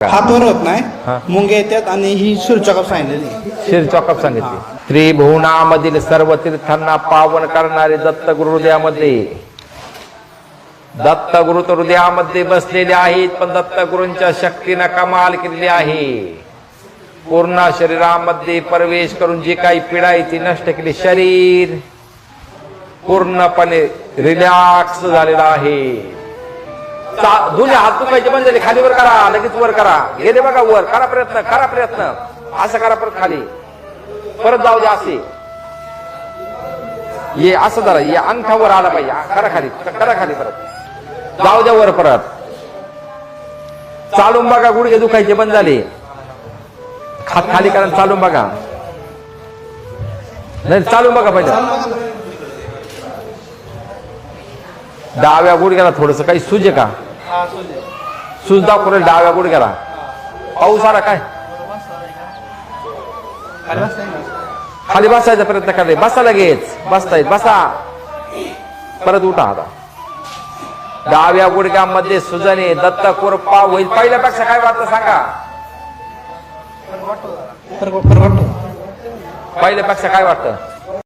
हातवर होत. नाही. मुंगे येतात आणि ही शिरचॉकअप सांगितलेली शिर चॉकअप सांगितले. त्रिभुवनामधील सर्व तीर्थांना पावन करणारे दत्त गुरु हृदयामध्ये. दत्त गुरु तर हृदयामध्ये बसलेले आहेत पण दत्त गुरूंच्या शक्तीनं कमाल केलेली आहे. पूर्ण शरीरामध्ये प्रवेश करून जी काही पीडा आहे ती नष्ट केली. शरीर पूर्णपणे रिलॅक्स झालेला आहे. दोन्ही हात दुखायचे बंद झाले खाली वर करा लगेच वर करा. गेले बघा वर करा प्रयत्न करा प्रयत्न. असं करा परत खाली. परत जाऊ द्या असे. ये असं जरा ये अंगठावर आला पाहिजे. करा खाली करा खाली परत. जाऊ द्या वर परत. चालून बघा गुडघे दुखायचे बंद झाले. हात खाली करा चालून बघा. नाही चालून बघा पाहिजे डाव्या गुडघ्याला थोडस. काही सूज आहे का? सूज दाखवले डाव्या गुडघ्याला पाऊस आला काय? खाली बसायचा प्रयत्न करले बसा लगेच. बसतायत बसा. परत उठा आता. डाव्या गुडघ्यामध्ये सुजने दत्त कोरपा होईल. पहिल्यापेक्षा काय वाटतं सांगा? पहिल्यापेक्षा काय वाटतं?